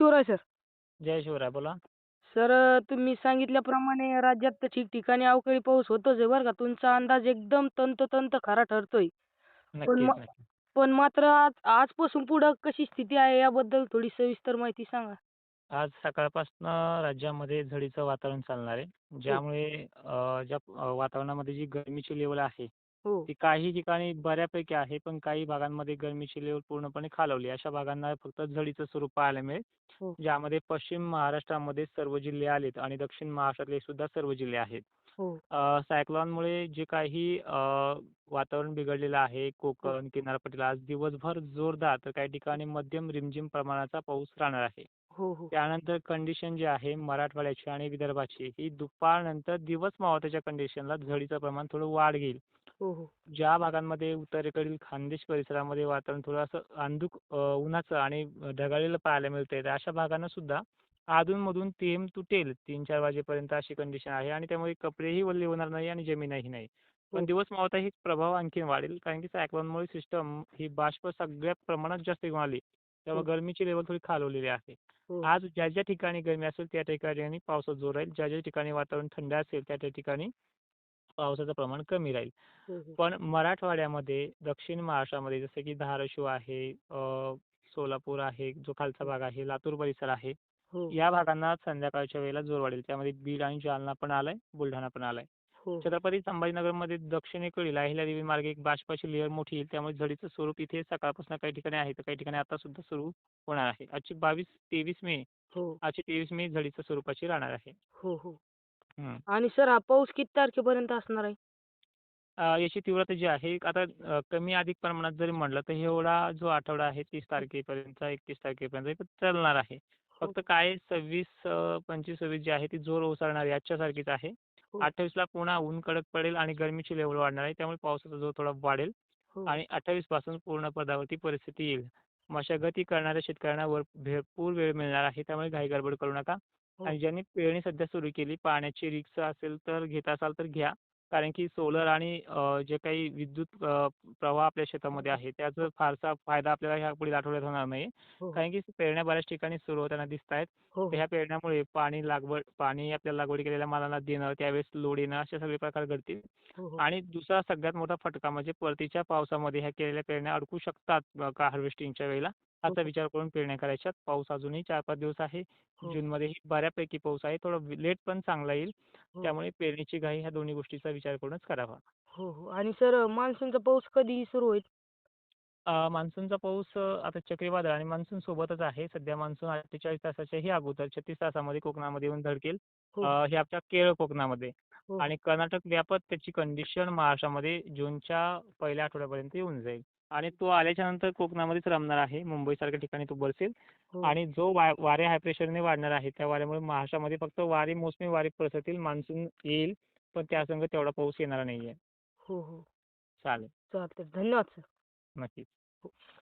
Shivray sir. जय शिवराय बोला. Sir तुम्ही सांगितल्याप्रमाणे राज्यात तर ठिकठिकाणी अवकाळी पाऊस होतोच आहे बरं का. तुमचा अंदाज एकदम तंतोतंत खरा ठरतोय. नक्कीच मग- नक्की पण मात्र आज आजपासून पुढं कशी स्थिती आहे याबद्दल थोडी सविस्तर माहिती सांगा. आज सकाळपासून राज्यामध्ये झडीचं वातावरण चालणार आहे. ज्यामुळे अं, ज्या अं, वातावरणामध्ये जी गरमीची लेवल आहे हो. ती काही ठिकाणी बऱ्यापैकी आहे पण काही भागांमध्ये गरमीची लेवल पूर्णपणे खालावली अशा भागांना फक्त झडीचं स्वरूप पाहायला मिळेल हो. ज्यामध्ये पश्चिम महाराष्ट्रामध्ये सर्व जिल्हे आलेत आणि दक्षिण महाराष्ट्रातले सुद्धा सर्व जिल्हे आहेत. हो. सायक्लॉनमुळे जे काही अं, वातावरण बिघडलेलं आहे कोकण किनारपट्टीला आज दिवसभर जोरदार तर काही ठिकाणी मध्यम रिमझिम प्रमाणाचा पाऊस राहणार आहे. हो हो. त्यानंतर कंडिशन जी आहे मराठवाड्याची आणि विदर्भाची ही दुपारनंतर दिवस मावळत्याच्या कंडिशनला झडीचं प्रमाण थोडं वाढ घेईल. हो हो. ज्या भागांमध्ये उत्तरेकडील खानदेश परिसरामध्ये वातावरण थोडं असं अंधुक उन्हाचं आणि ढगाळलेलं पाहायला मिळतंय अशा भागांना सुद्धा अधूनमधून थेंब तुटेल. तीन चार वाजेपर्यंत अशी कंडिशन आहे आणि त्यामुळे कपडेही ओले होणार नाही आणि जमीनही नाही. पण हो. दिवस मावळता ही प्रभाव आणखी वाढेल कारण की सायक्लोनमुळे सिस्टम ही बाष्प सगळ्या प्रमाणात जास्त घेऊन आली. त्यामुळे हो. गरमीची लेवल थोडी खालवलेली आहे. आज ज्या ज्या ठिकाणी गरमी असेल त्या ठिकाणी पावसाचा जोर राहील. ज्या ज्या ठिकाणी वातावरण थंड असेल त्या त्या ठिकाणी पावसाचं प्रमाण कमी राहील. हो हो. पण मराठवाड्यामध्ये दक्षिण महाराष्ट्रामध्ये जसं की धाराशिव आहे अं, सोलापूर आहे जो खालचा भाग आहे लातूर परिसर आहे हो. या भागांना संध्याकाळच्या वेळेला जोर वाढेल. त्यामध्ये बीड आणि जालना पण आलाय बुलढाणा पण आलाय. हो छत्रपती संभाजीनगरमध्ये दक्षिणेकडील अहिल्यादेवी मार्गे एक बाष्पाची लेअर मोठी येईल. त्यामुळे झडीचं स्वरूप इथे सकाळपासून काही ठिकाणी आहे तर काही ठिकाणी आता सुद्धा सुरू होणार आहे. आजची बावीस तेवीस मे हो. आजची तेवीस मे झडीचं स्वरूपाची राहणार आहे. हो हो. आणि सर हा पाऊस किती तारखेपर्यंत असणार आहे? अं, याची तीव्रता जी आहे आता अं, कमी अधिक प्रमाणात जरी म्हणलं तर एवढा जो आठवडा आहे तीस तारखेपर्यंत एकतीस तारखेपर्यंत चालणार आहे. हो. फक्त काय सव्वीस पंचवीस सव्वीस जी आहे ती जोर ओसरणार आहे आजच्या सारखीच आहे. हो. अठ्ठावीसला पुन्हा ऊन कडक पडेल आणि गरमीची लेवल वाढणार आहे त्यामुळे पावसाचा जोर थोडा वाढेल हो. आणि अठ्ठावीसपासून पूर्ण पदावरती परिस्थिती येईल. मशागती करणाऱ्या शेतकऱ्यांना वर भरपूर वेळ मिळणार आहे त्यामुळे घाई गडबड करू नका हो. आणि ज्यांनी पेरणी सध्या सुरू केली पाण्याची रिक्स असेल तर घेत असाल तर घ्या कारण की सोलर आणि जे काही विद्युत प्रवाह आपल्या शेतामध्ये आहे त्याचा फारसा फायदा आपल्याला ह्या पुढील आठवड्यात होणार नाही. हो कारण की पेरण्या बऱ्याच ठिकाणी सुरू होताना दिसत आहेत. हो तर ह्या पेरण्यामुळे पाणी लागवड पाणी आपल्या लागवड केलेल्या मालाला देणं त्यावेळेस लोड येणं असे सगळे प्रकार घडतील. हो हो. आणि दुसरा सगळ्यात मोठा फटका म्हणजे परतीच्या पावसामध्ये ह्या केलेल्या पेरण्या अडकू शकतात का हार्वेस्टिंगच्या वेळेला. असा. विचार करून पेरण्या करायच्यात. पाऊस अजूनही चार पाच दिवस आहे. हो. जूनमध्येही बऱ्यापैकी पाऊस आहे. थोडं लेट पण चांगला येईल. हो. त्यामुळे पेरणीची घाई ह्या दोन्ही गोष्टीचा विचार करूनच करावा. हो हो. आणि सर मान्सूनचा पाऊस कधी सुरू होईल? अं, मान्सूनचा पाऊस अं, आता चक्रीवादळ आणि मान्सून सोबतच आहे. सध्या मान्सून अठ्ठेचाळीस तासाच्याही अगोदर छत्तीस तासामध्ये कोकणामध्ये येऊन धडकेल. हो. हे आपल्या केरळ कोकणामध्ये. हो. आणि कर्नाटक व्यापत त्याची कंडिशन महाराष्ट्रामध्ये जूनच्या पहिल्या आठवड्यापर्यंत येऊन जाईल. आणि तो आल्याच्यानंतर कोकणामध्येच रमणार आहे. मुंबईसारख्या ठिकाणी तो बरसेल हो. आणि जो वा वारे हाय प्रेशरने वाढणार आहे त्या वाऱ्यामुळे महाराष्ट्रामध्ये फक्त वारे मोसमी वारे पसरतील मान्सून येईल पण त्यासंग तेवढा पाऊस येणार नाहीये. हो हो. चालेल. चालतंय. धन्यवाद सर नक्कीच.